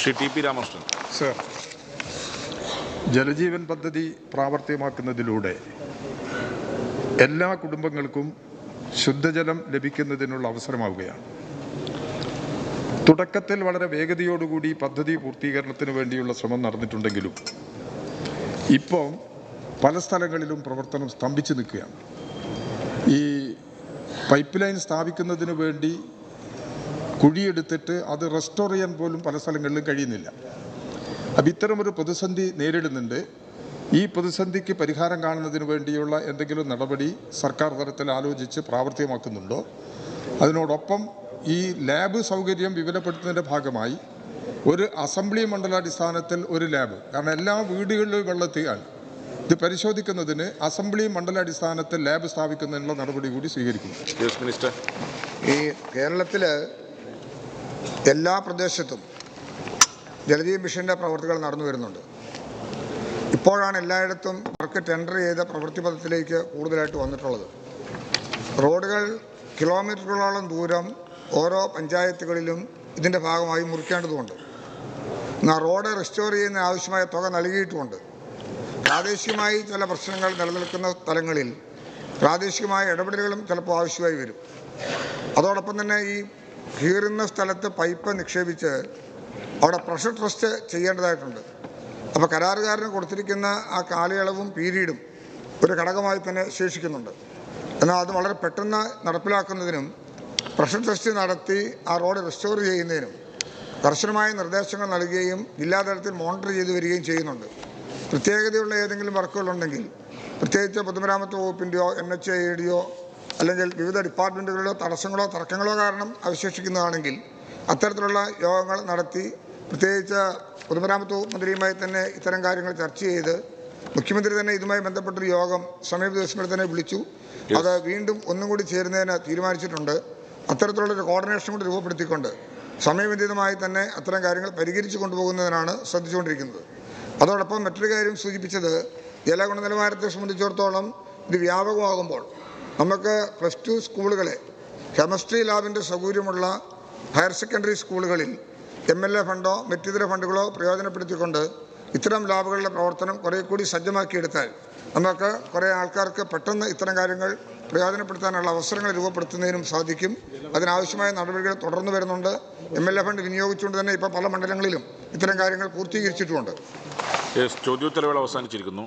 Shri T P Ramakrishnan. Sir Jaljeevan പദ്ധതി പ്രാവർത്തികമാക്കുന്നതിലൂടെ എല്ലാ കുടുംബങ്ങൾക്കും ശുദ്ധജലം ലഭിക്കുന്നതിനുള്ള അവസരമാവുകയാണ്. തുടക്കത്തിൽ വളരെ വേഗതയോടുകൂടി പദ്ധതി പൂർത്തീകരണത്തിന് വേണ്ടിയുള്ള ശ്രമം നടന്നിട്ടുണ്ടെങ്കിലും ഇപ്പോൾ പല സ്ഥലങ്ങളിലും പ്രവർത്തനം സ്തംഭിച്ചു നിൽക്കുകയാണ്. ഈ പൈപ്പ് ലൈൻ സ്ഥാപിക്കുന്നതിന് വേണ്ടി കുഴിയെടുത്തിട്ട് അത് റെസ്റ്റോർ ചെയ്യാൻ പോലും പല സ്ഥലങ്ങളിലും കഴിയുന്നില്ല. അപ്പം ഇത്തരമൊരു പ്രതിസന്ധി നേരിടുന്നുണ്ട്. ഈ പ്രതിസന്ധിക്ക് പരിഹാരം കാണുന്നതിന് വേണ്ടിയുള്ള എന്തെങ്കിലും നടപടി സർക്കാർ തലത്തിൽ ആലോചിച്ച് പ്രാവർത്തികമാക്കുന്നുണ്ടോ? അതിനോടൊപ്പം ഈ ലാബ് സൗകര്യം വിപുലപ്പെടുത്തുന്നതിന്റെ ഭാഗമായി ഒരു അസംബ്ലി മണ്ഡലാടിസ്ഥാനത്തിൽ ഒരു ലാബ് കാരണം എല്ലാ വീടുകളിലും വെള്ളത്തിയാണ്. ഇത് പരിശോധിക്കുന്നതിന് അസംബ്ലി മണ്ഡലാടിസ്ഥാനത്തിൽ ലാബ് സ്ഥാപിക്കുന്നതിനുള്ള നടപടി കൂടി സ്വീകരിക്കുന്നു. യെസ് മിനിസ്റ്റർ ഈ കേരളത്തിൽ എല്ലാ പ്രദേശത്തും ജലജീവ മിഷന്റെ പ്രവർത്തികൾ നടന്നു വരുന്നുണ്ട്. ഇപ്പോഴാണ് എല്ലായിടത്തും വർക്ക് ടെൻഡർ ചെയ്ത പ്രവൃത്തി പദത്തിലേക്ക് കൂടുതലായിട്ട് വന്നിട്ടുള്ളത്. റോഡുകൾ കിലോമീറ്ററുകളോളം ദൂരം ഓരോ പഞ്ചായത്തുകളിലും ഇതിന്റെ ഭാഗമായി മുറിക്കേണ്ടതുണ്ട്. എന്നാൽ റോഡ് റെസ്റ്റോർ ചെയ്യുന്ന ആവശ്യമായ തുക നൽകിയിട്ടുമുണ്ട്. പ്രാദേശികമായി ചില പ്രശ്നങ്ങൾ നിലനിൽക്കുന്ന സ്ഥലങ്ങളിൽ പ്രാദേശികമായ ഇടപെടലുകളും ചിലപ്പോൾ ആവശ്യമായി വരും. അതോടൊപ്പം തന്നെ ഈ കീറുന്ന സ്ഥലത്ത് പൈപ്പ് നിക്ഷേപിച്ച് അവിടെ പ്രഷർ ടെസ്റ്റ് ചെയ്യേണ്ടതായിട്ടുണ്ട്. അപ്പോൾ കരാറുകാരന് കൊടുത്തിരിക്കുന്ന ആ കാലയളവും പീരീഡും ഒരു ഘടകമായി തന്നെ ശേഷിക്കുന്നുണ്ട്. എന്നാൽ അത് വളരെ പെട്ടെന്ന് നടപ്പിലാക്കുന്നതിനും പ്രഷർ ടെസ്റ്റ് നടത്തി ആ റോഡ് റെസ്റ്റോർ ചെയ്യുന്നതിനും കർശനമായ നിർദ്ദേശങ്ങൾ നൽകുകയും ജില്ലാതലത്തിൽ മോണിറ്റർ ചെയ്തു വരികയും ചെയ്യുന്നുണ്ട്. പ്രത്യേകതയുള്ള ഏതെങ്കിലും വർക്കുകളുണ്ടെങ്കിൽ പ്രത്യേകിച്ച് പൊതുമരാമത്ത് വകുപ്പിന്റെയോ എൻ എച്ച് ഐയുടെയോ അല്ലെങ്കിൽ വിവിധ ഡിപ്പാർട്ട്മെന്റുകളിലോ തടസ്സങ്ങളോ തർക്കങ്ങളോ കാരണം അവശേഷിക്കുന്നതാണെങ്കിൽ അത്തരത്തിലുള്ള യോഗങ്ങൾ നടത്തി പ്രത്യേകിച്ച് പൊതുമരാമത്ത് മന്ത്രിയുമായി തന്നെ ഇത്തരം കാര്യങ്ങൾ ചർച്ച ചെയ്ത് മുഖ്യമന്ത്രി തന്നെ ഇതുമായി ബന്ധപ്പെട്ടൊരു യോഗം സമീപ ദിവസങ്ങളിൽ തന്നെ വിളിച്ചു. അത് വീണ്ടും ഒന്നും കൂടി ചേരുന്നതിന് തീരുമാനിച്ചിട്ടുണ്ട്. അത്തരത്തിലുള്ളൊരു കോർഡിനേഷൻ കൂടി രൂപപ്പെടുത്തിക്കൊണ്ട് സമയബന്ധിതമായി തന്നെ അത്തരം കാര്യങ്ങൾ പരിഹരിച്ചു കൊണ്ടുപോകുന്നതിനാണ് ശ്രദ്ധിച്ചുകൊണ്ടിരിക്കുന്നത്. അതോടൊപ്പം മറ്റൊരു കാര്യം സൂചിപ്പിച്ചത് ജല ഗുണനിലവാരത്തെ സംബന്ധിച്ചിടത്തോളം ഇത് വ്യാപകമാകുമ്പോൾ നമുക്ക് പ്ലസ് ടു സ്കൂളുകളെ കെമിസ്ട്രി ലാബിന്റെ സൗകര്യമുള്ള ഹയർ സെക്കൻഡറി സ്കൂളുകളിൽ എം എൽ എ ഫണ്ടോ മറ്റിതര ഫണ്ടുകളോ പ്രയോജനപ്പെടുത്തിക്കൊണ്ട് ഇത്തരം ലാബുകളുടെ പ്രവർത്തനം കുറേ കൂടി സജ്ജമാക്കിയെടുത്താൽ നമുക്ക് കുറേ ആൾക്കാർക്ക് പെട്ടെന്ന് ഇത്തരം കാര്യങ്ങൾ പ്രയോജനപ്പെടുത്താനുള്ള അവസരങ്ങൾ രൂപപ്പെടുത്തുന്നതിനും സാധിക്കും. അതിനാവശ്യമായ നടപടികൾ തുടർന്നു വരുന്നുണ്ട്. എം എൽ എ ഫണ്ട് വിനിയോഗിച്ചുകൊണ്ട് തന്നെ ഇപ്പോൾ പല മണ്ഡലങ്ങളിലും ഇത്തരം കാര്യങ്ങൾ പൂർത്തീകരിച്ചിട്ടുമുണ്ട്. ചോദ്യോത്തരവേള അവസാനിച്ചിരിക്കുന്നു.